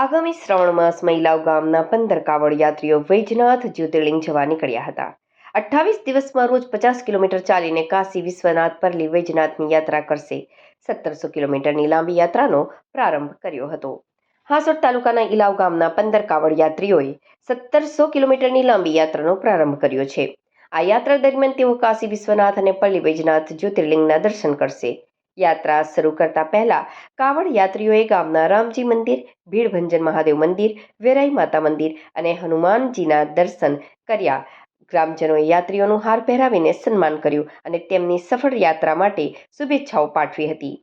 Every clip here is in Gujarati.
આગામી શ્રાવણ માસ મહિલાઓ ગામના પંદર કાવડ યાત્રીઓ વૈજનાથ જ્યોતિર્લિંગ જવા નીકળ્યા હતા. અઠ્ઠાવીસ દિવસમાં રોજ પચાસ કિલોમીટર ચાલીને કાશી વિશ્વનાથ પરલી વૈજનાથની યાત્રા કરશે. સત્તરસો કિલોમીટરની લાંબી યાત્રાનો પ્રારંભ કર્યો હતો. હાસોડ તાલુકાના ઇલાવ ગામના પંદર કાવડ યાત્રીઓએ સત્તરસો કિલોમીટરની લાંબી યાત્રાનો પ્રારંભ કર્યો છે. આ યાત્રા દરમિયાન તેઓ કાશી વિશ્વનાથ અને પલ્લી વૈજનાથ જ્યોતિર્લિંગના દર્શન કરશે. યાત્રા શરૂ કરતા પહેલા કાવડ યાત્રીઓએ ગામના રામજી મંદિર, ભીડભંજન મહાદેવ મંદિર, વેરાઈ માતા મંદિર અને હનુમાનજીના દર્શન કર્યા. ગ્રામજનોએ યાત્રીઓનું હાર પહેરાવીને સન્માન કર્યું અને તેમની સફળ યાત્રા માટે શુભેચ્છાઓ પાઠવી હતી.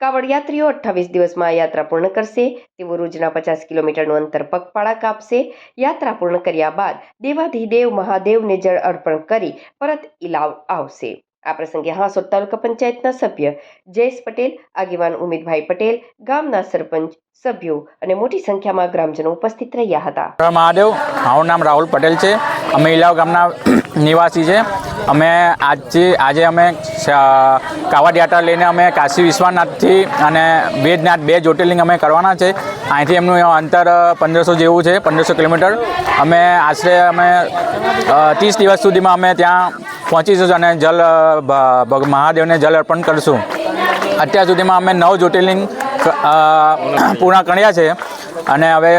કાવડ યાત્રીઓ અઠ્ઠાવીસ દિવસમાં યાત્રા પૂર્ણ કરશે, તેઓ રોજના પચાસ કિલોમીટરનું અંતર પગપાળા કાપશે. યાત્રા પૂર્ણ કર્યા બાદ દેવાધિદેવ મહાદેવને જળ અર્પણ કરી પરત ઇલાવ આવશે. આ પ્રસંગે હાંસોદ તાલુકા પંચાયતના સભ્ય જયેશ પટેલ, આગેવાન ઉમેદભાઈ પટેલ, ગામના સરપંચ, સભ્યો અને મોટી સંખ્યામાં ગ્રામજનો ઉપસ્થિત રહ્યા હતા. મહાદેવ, મારું નામ રાહુલ પટેલ છે. અમે ઇલાવ ગામના નિવાસી છે. અમે આજથી, આજે અમે કાવડ યાત્રા લઈને અમે કાશી વિશ્વનાથથી અને વેદનાથ બે જ્યોતિર્લિંગ અમે કરવાના છે. અહીંથી એમનું અંતર પંદરસો જેવું છે, પંદરસો કિલોમીટર. અમે આશરે, અમે ત્રીસ દિવસ સુધીમાં અમે ત્યાં પહોંચીશું અને જલ મહાદેવને જલ અર્પણ કરીશું. અત્યાર સુધીમાં અમે નવ જ્યોતિર્લિંગ પૂર્ણ કર્યા છે. અને હવે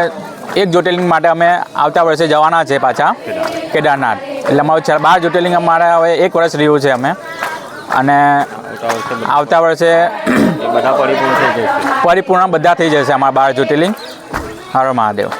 એક જ્યોતિર્લિંગ માટે અમે આવતા વર્ષે જવાના છે પાછા કેદારનાથ. એટલે અમારું બાર જ્યોતિર્લિંગ અમારે હવે એક વર્ષ રહ્યું છે અમે. અને આવતા વર્ષે બધા પરિપૂર્ણ થઈ જશે. પરિપૂર્ણ બધા થઈ જશે અમારા બાર જ્યોતિર્લિંગ. હારો મહાદેવ.